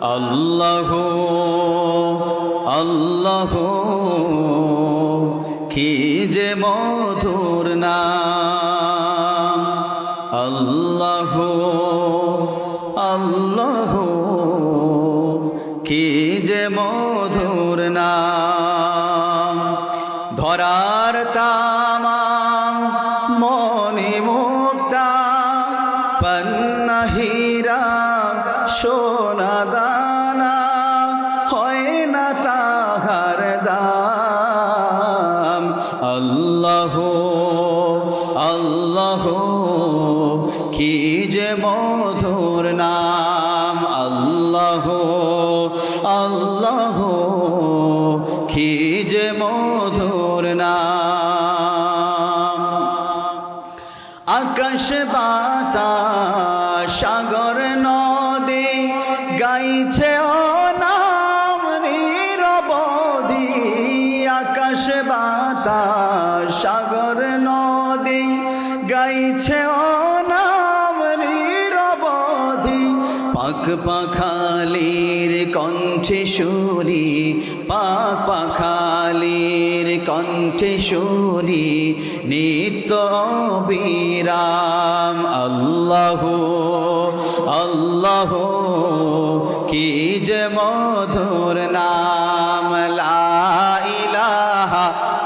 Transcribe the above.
আল্লাহ আল্লাহ, কি যে মধুর নাম। আল্লাহ আল্লাহ, কি যে মধুর নাম। ধরার তামাম মনে মুক্তা পন্নহীরা সোনা আল্লাহ আল্লাহ, কি যে মধুর নাম? আল্লাহ আল্লাহ, কি যে মধুর নাম? আকাশ, বাতাস, সাগর, নদী, গাইছে ও নাম নিরবধি আকাশ বাতাস সাগর নদী গাইছে ও নাম নিরবধি পাখ পাখালির কণ্ঠে শুনি পাখ পাখালির কণ্ঠে শুনি নিত্য বিরাম আল্লাহ আল্লাহ, কি যে মধুর নাম।